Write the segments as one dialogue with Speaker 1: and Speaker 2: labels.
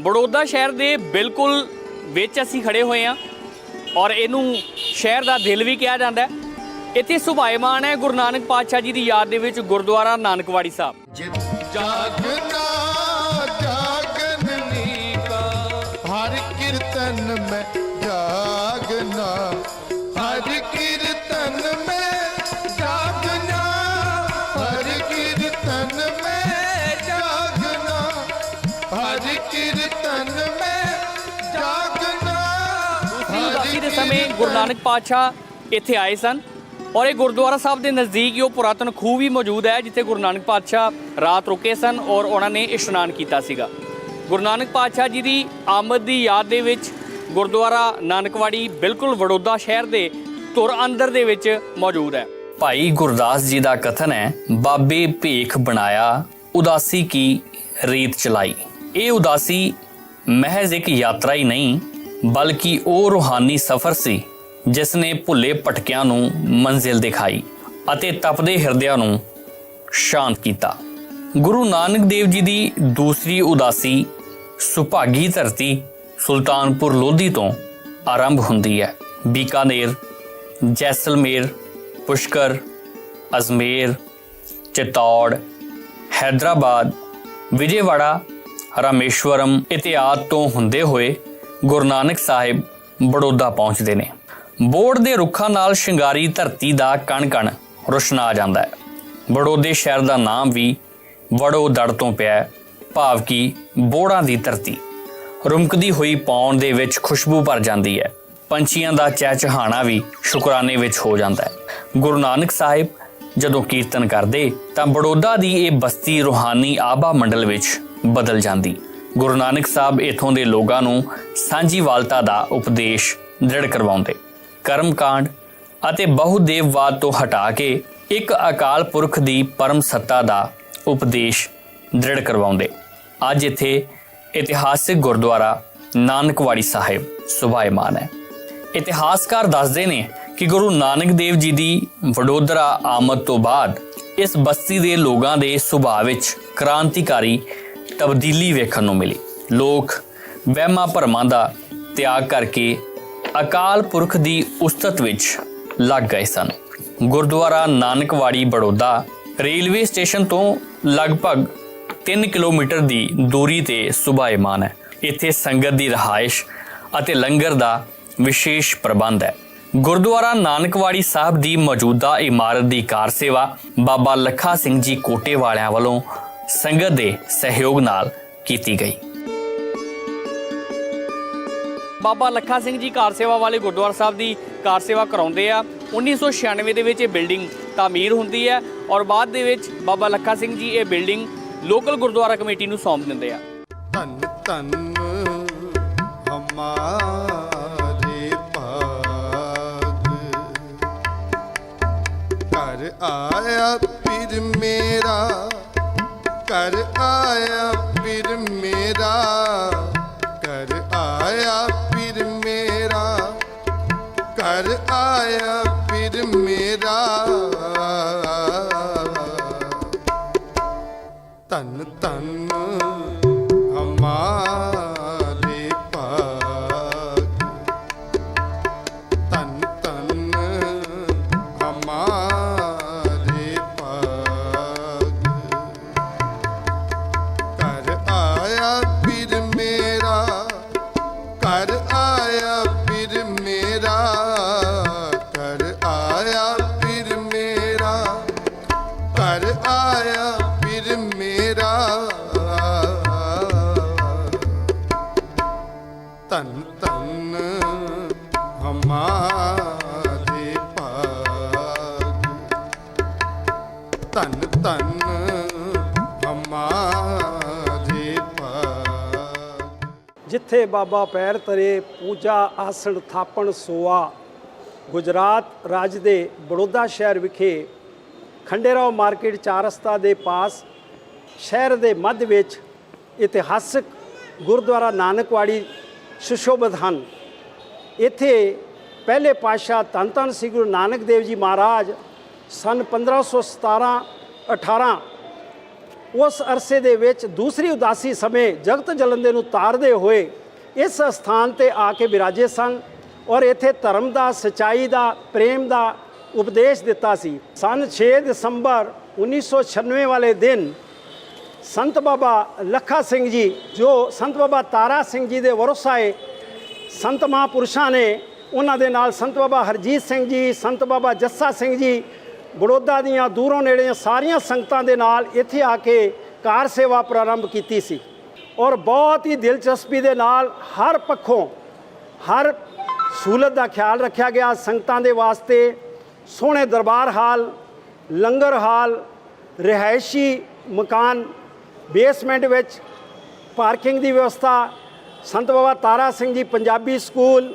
Speaker 1: ਬੜੌਦਾ ਸ਼ਹਿਰ ਦੇ ਬਿਲਕੁਲ ਵਿੱਚ ਅਸੀਂ ਖੜੇ ਹੋਏ ਹਾਂ ਔਰ ਇਹਨੂੰ ਸ਼ਹਿਰ ਦਾ ਦਿਲ ਵੀ ਕਿਹਾ ਜਾਂਦਾ ਹੈ। ਇੱਥੇ ਸੁਭਾਏਮਾਨ ਹੈ ਗੁਰੂ ਨਾਨਕ ਪਾਤਸ਼ਾਹ ਜੀ ਦੀ ਯਾਦ ਦੇ ਵਿੱਚ ਗੁਰਦੁਆਰਾ ਨਾਨਕਵਾੜੀ ਸਾਹਿਬ।
Speaker 2: ਜਾਗਨਾ ਜਾਗਨਨੀ ਕਾ ਹਰ ਕੀਰਤਨ ਮੈਂ ਜਾਗਨਾ, ਹਰ ਕੀਰਤਨ ਮੈਂ ਜਾਗਨਾ, ਹਰ ਕੀਰਤਨ ਮੈਂ
Speaker 1: ਸਮੇਂ ਗੁਰੂ ਨਾਨਕ ਪਾਤਸ਼ਾਹ ਇੱਥੇ ਆਏ ਸਨ ਔਰ ਇਹ ਗੁਰਦੁਆਰਾ ਸਾਹਿਬ ਦੇ ਨਜ਼ਦੀਕ ਹੀ ਉਹ ਪੁਰਾਤਨ ਖੂਹ ਵੀ ਮੌਜੂਦ ਹੈ, ਜਿੱਥੇ ਗੁਰੂ ਨਾਨਕ ਪਾਤਸ਼ਾਹ ਰਾਤ ਰੁਕੇ ਸਨ ਔਰ ਉਹਨਾਂ ਨੇ ਇਸ਼ਨਾਨ ਕੀਤਾ ਸੀਗਾ। ਗੁਰੂ ਨਾਨਕ ਪਾਤਸ਼ਾਹ ਜੀ ਦੀ ਆਮਦ ਦੀ ਯਾਦ ਦੇ ਵਿੱਚ ਗੁਰਦੁਆਰਾ ਨਾਨਕਵਾੜੀ ਬਿਲਕੁਲ ਵਡੋਦਾ ਸ਼ਹਿਰ ਦੇ ਤੁਰ ਅੰਦਰ ਦੇ ਵਿੱਚ ਮੌਜੂਦ ਹੈ। ਭਾਈ ਗੁਰਦਾਸ ਜੀ ਦਾ ਕਥਨ ਹੈ, ਬਾਬੇ ਭੇਖ ਬਣਾਇਆ, ਉਦਾਸੀ ਕੀ ਰੀਤ ਚਲਾਈ। ਇਹ ਉਦਾਸੀ ਮਹਿਜ਼ ਇੱਕ ਯਾਤਰਾ ਹੀ ਨਹੀਂ ਬਲਕਿ ਉਹ ਰੂਹਾਨੀ ਸਫ਼ਰ ਸੀ ਜਿਸ ਨੇ ਭੁੱਲੇ ਭਟਕਿਆਂ ਨੂੰ ਮੰਜ਼ਿਲ ਦਿਖਾਈ ਅਤੇ ਤਪਦੇ ਹਿਰਦਿਆਂ ਨੂੰ ਸ਼ਾਂਤ ਕੀਤਾ। ਗੁਰੂ ਨਾਨਕ ਦੇਵ ਜੀ ਦੀ ਦੂਸਰੀ ਉਦਾਸੀ ਸੁਭਾਗੀ ਧਰਤੀ ਸੁਲਤਾਨਪੁਰ ਲੋਧੀ ਤੋਂ ਆਰੰਭ ਹੁੰਦੀ ਹੈ। ਬੀਕਾਨੇਰ, ਜੈਸਲਮੇਰ, ਪੁਸ਼ਕਰ, ਅਜ਼ਮੇਰ, ਚਿਤੌੜ, ਹੈਦਰਾਬਾਦ, ਵਿਜੇਵਾੜਾ, ਰਾਮੇਸ਼ਵਰਮ ਇਤਿਆਦ ਤੋਂ ਹੁੰਦੇ ਹੋਏ ਗੁਰੂ ਨਾਨਕ ਸਾਹਿਬ ਬੜੌਦਾ ਪਹੁੰਚਦੇ ਨੇ। ਬੋੜ ਦੇ ਰੁੱਖਾਂ ਨਾਲ ਸ਼ਿੰਗਾਰੀ ਧਰਤੀ ਦਾ ਕਣ-ਕਣ ਰੁਸ਼ਨਾ ਜਾਂਦਾ ਹੈ। ਬੜੌਦੇ ਸ਼ਹਿਰ ਦਾ ਨਾਮ ਵੀ ਵੜੋ ਦੜ ਤੋਂ ਪਿਆ ਭਾਵ ਕਿ ਬੋੜਾਂ ਦੀ ਧਰਤੀ। ਰੁਮਕਦੀ ਹੋਈ ਪੌਣ ਦੇ ਵਿੱਚ ਖੁਸ਼ਬੂ ਭਰ ਜਾਂਦੀ ਹੈ। ਪੰਛੀਆਂ ਦਾ ਚਹਿਚਹਾਣਾ ਵੀ ਸ਼ੁਕਰਾਨੇ ਵਿੱਚ ਹੋ ਜਾਂਦਾ ਹੈ। ਗੁਰੂ ਨਾਨਕ ਸਾਹਿਬ ਜਦੋਂ ਕੀਰਤਨ ਕਰਦੇ ਤਾਂ ਬੜੌਦਾ ਦੀ ਇਹ ਬਸਤੀ ਰੂਹਾਨੀ ਆਭਾ ਮੰਡਲ ਵਿੱਚ ਬਦਲ ਜਾਂਦੀ। ਗੁਰੂ ਨਾਨਕ ਸਾਹਿਬ ਇਥੋਂ ਦੇ ਲੋਕਾਂ ਨੂੰ ਸਾਂਝੀਵਾਲਤਾ ਦਾ ਉਪਦੇਸ਼ ਦ੍ਰਿੜ ਕਰਵਾਉਂਦੇ। ਕਰਮਕਾਂਡ ਅਤੇ ਬਹੁਦੇਵਵਾਦ ਤੋਂ ਹਟਾ ਕੇ ਇੱਕ ਅਕਾਲ ਪੁਰਖ ਦੀ ਪਰਮ ਸੱਤਾ ਦਾ ਉਪਦੇਸ਼ ਦ੍ਰਿੜ ਕਰਵਾਉਂਦੇ। ਅੱਜ ਇੱਥੇ ਇਤਿਹਾਸਿਕ ਗੁਰਦੁਆਰਾ ਨਾਨਕਵਾੜੀ ਸਾਹਿਬ ਸੁਭਾਏਮਾਨ ਹੈ। ਇਤਿਹਾਸਕਾਰ ਦੱਸਦੇ ਨੇ ਕਿ ਗੁਰੂ ਨਾਨਕ ਦੇਵ ਜੀ ਦੀ ਵਡੋਦਰਾ ਆਮਦ ਤੋਂ ਬਾਅਦ ਇਸ ਬਸਤੀ ਦੇ ਲੋਕਾਂ ਦੇ ਸੁਭਾਅ ਵਿੱਚ ਕ੍ਰਾਂਤੀਕਾਰੀ ਤਬਦੀਲੀ ਵੇਖਣ ਨੂੰ ਮਿਲੀ। ਲੋਕ ਵਹਿਮਾਂ ਭਰਮਾਂ ਦਾ ਤਿਆਗ ਕਰਕੇ ਅਕਾਲ ਪੁਰਖ ਦੀ ਉਸਤਤ ਵਿੱਚ ਲੱਗ ਗਏ ਸਨ। ਗੁਰਦੁਆਰਾ ਨਾਨਕਵਾੜੀ ਬੜੌਦਾ ਰੇਲਵੇ ਸਟੇਸ਼ਨ ਤੋਂ ਲਗਭਗ 3 ਕਿਲੋਮੀਟਰ ਦੀ ਦੂਰੀ ਤੇ ਸੁਭਾਏਮਾਨ ਹੈ। ਇੱਥੇ ਸੰਗਤ ਦੀ ਰਹਾਇਸ਼ ਅਤੇ ਲੰਗਰ ਦਾ ਵਿਸ਼ੇਸ਼ ਪ੍ਰਬੰਧ ਹੈ। ਗੁਰਦੁਆਰਾ ਨਾਨਕਵਾੜੀ ਸਾਹਿਬ ਦੀ ਮੌਜੂਦਾ ਇਮਾਰਤ ਦੀ ਕਾਰ ਸੇਵਾ ਬਾਬਾ ਲੱਖਾ ਸਿੰਘ ਜੀ ਕੋਟੇ ਵਾਲਿਆਂ ਵੱਲੋਂ ਸੰਗਤ ਦੇ ਸਹਿਯੋਗ ਨਾਲ ਕੀਤੀ ਗਈ। ਬਾਬਾ ਲੱਖਾ ਸਿੰਘ ਜੀ ਕਾਰ ਸੇਵਾ ਵਾਲੇ ਗੁਰਦੁਆਰਾ ਸਾਹਿਬ ਦੀ ਕਾਰ ਸੇਵਾ ਕਰਾਉਂਦੇ ਆ। 1996 ਦੇ ਵਿੱਚ ਇਹ ਬਿਲਡਿੰਗ ਤਾਮੀਰ ਹੁੰਦੀ ਹੈ ਔਰ ਬਾਅਦ ਦੇ ਵਿੱਚ ਬਾਬਾ ਲੱਖਾ ਸਿੰਘ ਜੀ ਇਹ ਬਿਲਡਿੰਗ ਲੋਕਲ ਗੁਰਦੁਆਰਾ ਕਮੇਟੀ ਨੂੰ ਸੌਂਪ ਦਿੰਦੇ ਆ।
Speaker 2: ਧੰਨ ਧੰਨ ਹਮਾਰੇ ਭਾਗ ਆਇਆ ਪੀਰ ਮੇਰਾ ਕਰ ਆਇਆ ਪੀਰ ਮੇਰਾ ਕਰ ਆਇਆ ਪੀਰ ਮੇਰਾ ਕਰ ਆਇਆ ਪੀਰ ਮੇਰਾ। ਤਨ ਤਨ ਹਮਾਰੇ ਭਾਗ ਤਨ ਤਨ ਹਮਾਰੇ ਭਾਗ
Speaker 3: ਜਿੱਥੇ ਬਾਬਾ ਪੈਰ ਤਰੇ, ਪੂਜਾ ਆਸਣ ਥਾਪਣ ਸੋਆ। ਗੁਜਰਾਤ ਰਾਜ ਦੇ ਬੜੌਦਾ ਸ਼ਹਿਰ ਵਿਖੇ ਖੰਡੇਰਾਓ ਮਾਰਕੀਟ ਚਾਰ ਰਸਤਾ ਦੇ ਪਾਸ, ਸ਼ਹਿਰ ਦੇ ਮੱਧ ਵਿੱਚ ਇਤਿਹਾਸਕ ਗੁਰਦੁਆਰਾ ਨਾਨਕਵਾੜੀ ਸੁਸ਼ੋਭਿਤ ਹਨ। ਇੱਥੇ ਪਹਿਲੇ ਪਾਤਸ਼ਾਹ ਧੰਨ ਧੰਨ ਸ੍ਰੀ ਗੁਰੂ ਨਾਨਕ ਦੇਵ ਜੀ ਮਹਾਰਾਜ ਸਨ 1517 18 ਉਸ ਅਰਸੇ ਦੇ ਵਿੱਚ ਦੂਸਰੀ ਉਦਾਸੀ ਸਮੇਂ ਜਗਤ ਜਲੰਦੇ ਨੂੰ ਤਾਰਦੇ ਹੋਏ ਇਸ ਸਥਾਨ ਤੇ ਆ ਕੇ ਵਿਰਾਜੇ ਸਨ ਔਰ ਇੱਥੇ ਧਰਮ ਦਾ, ਸਚਾਈ ਦਾ, ਪ੍ਰੇਮ ਦਾ ਉਪਦੇਸ਼ ਦਿੱਤਾ ਸੀ। ਸਨ 6 ਦਸੰਬਰ 1996 ਵਾਲੇ ਦਿਨ ਸੰਤ ਬਾਬਾ ਲੱਖਾ ਸਿੰਘ ਜੀ, ਜੋ ਸੰਤ ਬਾਬਾ ਤਾਰਾ ਸਿੰਘ ਜੀ ਦੇ ਵਰਸਾਏ ਸੰਤ ਮਹਾਂਪੁਰਸ਼ਾਂ ਨੇ, ਉਹਨਾਂ ਦੇ ਨਾਲ ਸੰਤ ਬਾਬਾ ਹਰਜੀਤ ਸਿੰਘ ਜੀ, ਸੰਤ ਬਾਬਾ ਜੱਸਾ ਸਿੰਘ ਜੀ, ਬੜੌਦਾ ਦੀਆਂ ਦੂਰੋਂ ਨੇੜੀਆਂ ਸਾਰੀਆਂ ਸੰਗਤਾਂ ਦੇ ਨਾਲ ਇੱਥੇ ਆ ਕੇ ਕਾਰ ਸੇਵਾ ਪ੍ਰਾਰੰਭ ਕੀਤੀ ਸੀ। ਔਰ ਬਹੁਤ ਹੀ ਦਿਲਚਸਪੀ ਦੇ ਨਾਲ ਹਰ ਪੱਖੋਂ, ਹਰ ਸਹੂਲਤ ਦਾ ਖਿਆਲ ਰੱਖਿਆ ਗਿਆ ਸੰਗਤਾਂ ਦੇ ਵਾਸਤੇ। ਸੋਹਣੇ ਦਰਬਾਰ ਹਾਲ, ਲੰਗਰ ਹਾਲ, ਰਿਹਾਇਸ਼ੀ ਮਕਾਨ ਬੇਸਮੈਂਟ ਵਿੱਚ ਪਾਰਕਿੰਗ ਦੀ ਵਿਵਸਥਾ, ਸੰਤ ਬਾਬਾ ਤਾਰਾ ਸਿੰਘ ਜੀ ਪੰਜਾਬੀ ਸਕੂਲ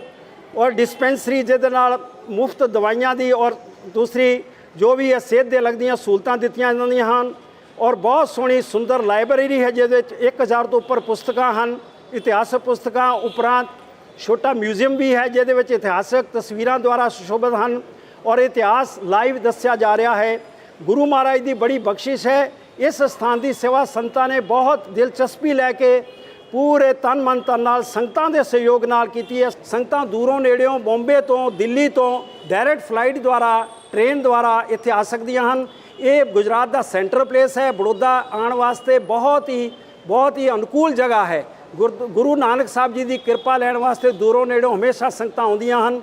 Speaker 3: ਔਰ ਡਿਸਪੈਂਸਰੀ ਜਿਹਦੇ ਨਾਲ ਮੁਫਤ ਦਵਾਈਆਂ ਦੀ ਔਰ ਦੂਸਰੀ ਜੋ ਵੀ ਹੈ ਸਿਹਤ ਦੇ ਲੱਗਦੀਆਂ ਸਹੂਲਤਾਂ ਦਿੱਤੀਆਂ ਜਾਂਦੀਆਂ ਹਨ ਔਰ ਬਹੁਤ ਸੋਹਣੀ ਸੁੰਦਰ ਲਾਇਬ੍ਰੇਰੀ ਹੈ ਜਿਹਦੇ ਵਿੱਚ 1000 ਤੋਂ ਉੱਪਰ ਪੁਸਤਕਾਂ ਹਨ, ਇਤਿਹਾਸਕ ਪੁਸਤਕਾਂ ਉਪਰੰਤ ਛੋਟਾ ਮਿਊਜ਼ੀਅਮ ਵੀ ਹੈ ਜਿਹਦੇ ਵਿੱਚ ਇਤਿਹਾਸਕ ਤਸਵੀਰਾਂ ਦੁਆਰਾ ਸੁਸ਼ੋਭਿਤ ਹਨ ਔਰ ਇਤਿਹਾਸ ਲਾਈਵ ਦੱਸਿਆ ਜਾ ਰਿਹਾ ਹੈ। ਗੁਰੂ ਮਹਾਰਾਜ ਦੀ ਬੜੀ ਬਖਸ਼ਿਸ਼ ਹੈ ਇਸ ਸਥਾਨ ਦੀ ਸੇਵਾ ਸੰਤਾਂ ਨੇ ਬਹੁਤ ਦਿਲਚਸਪੀ ਲੈ ਕੇ ਪੂਰੇ ਤਨ ਮਨ ਧਨ ਨਾਲ ਸੰਗਤਾਂ ਦੇ ਸਹਿਯੋਗ ਨਾਲ ਕੀਤੀ ਹੈ। ਸੰਗਤਾਂ ਦੂਰੋਂ ਨੇੜਿਓਂ ਬੰਬੇ ਤੋਂ, ਦਿੱਲੀ ਤੋਂ ਡਾਇਰੈਕਟ ਫਲਾਈਟ ਦੁਆਰਾ ਟ੍ਰੇਨ ਦੁਆਰਾ ਇੱਥੇ ਆ ਸਕਦੀਆਂ ਹਨ। ਇਹ ਗੁਜਰਾਤ ਦਾ ਸੈਂਟਰ ਪਲੇਸ ਹੈ। ਬੜੌਦਾ ਆਉਣ ਵਾਸਤੇ ਬਹੁਤ ਹੀ ਬਹੁਤ ਹੀ ਅਨੁਕੂਲ ਜਗ੍ਹਾ ਹੈ। ਗੁਰ- ਗੁਰੂ ਨਾਨਕ ਸਾਹਿਬ ਜੀ ਦੀ ਕਿਰਪਾ ਲੈਣ ਵਾਸਤੇ ਦੂਰੋਂ ਨੇੜੋਂ ਹਮੇਸ਼ਾ ਸੰਗਤਾਂ ਆਉਂਦੀਆਂ ਹਨ।